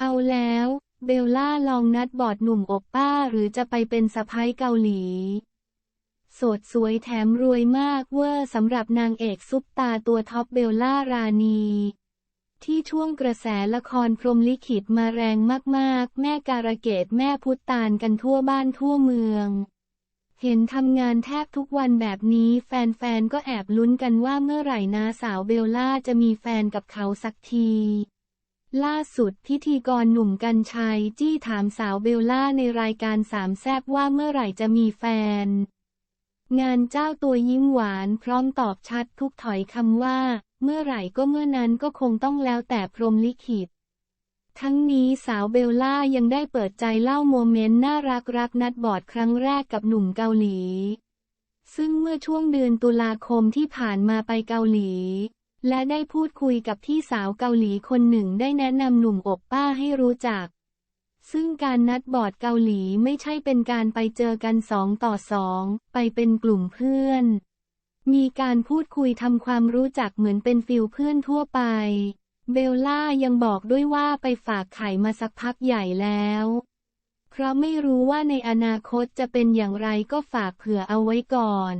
เอาแล้ว เบลล่าลองนัดบอดหนุ่มอบป้าหรือจะไปเป็นสะพ้ายเกาหลี โสดสวยแถมรวยมากเวอร์สำหรับนางเอกซุปตาตัวท็อปเบลล่ารานีที่ช่วงกระแสละครพรมลิขิตมาแรงมากๆ แม่การะเกดแม่พุตตานกันทั่วบ้านทั่วเมือง เห็นทำงานแทบทุกวันแบบนี้แฟนๆ ก็แอบลุ้นกันว่าเมื่อไหร่นาสาวเบลล่าจะมีแฟนกับเขาสักที ล่าสุดพิธีกรหนุ่มกัญชัยจี้ถามสาวเบลล่าในรายการสามแซบว่าเมื่อไหร่จะมีแฟน งานเจ้าตัวยิ้มหวานพร้อมตอบชัดทุกถอยคำว่า เมื่อไหร่ก็เมื่อนั้นก็คงต้องแล้วแต่พรหมลิขิต ทั้งนี้สาวเบลล่ายังได้เปิดใจเล่าโมเมนต์น่ารักรักนัดบอดครั้งแรกกับหนุ่มเกาหลี ซึ่งเมื่อช่วงเดือนตุลาคมที่ผ่านมาไปเกาหลี และได้พูดคุยกับพี่สาวเกาหลีคนหนึ่งได้แนะนำหนุ่มอบป้าให้รู้จัก ซึ่งการนัดบอร์ดเกาหลีไม่ใช่เป็นการไปเจอกันสองต่อสอง ไปเป็นกลุ่มเพื่อน มีการพูดคุยทำความรู้จักเหมือนเป็นฟิลเพื่อนทั่วไป เบลล่ายังบอกด้วยว่าไปฝากไข่มาสักพักใหญ่แล้ว เพราะไม่รู้ว่าในอนาคตจะเป็นอย่างไรก็ฝากเผื่อเอาไว้ก่อน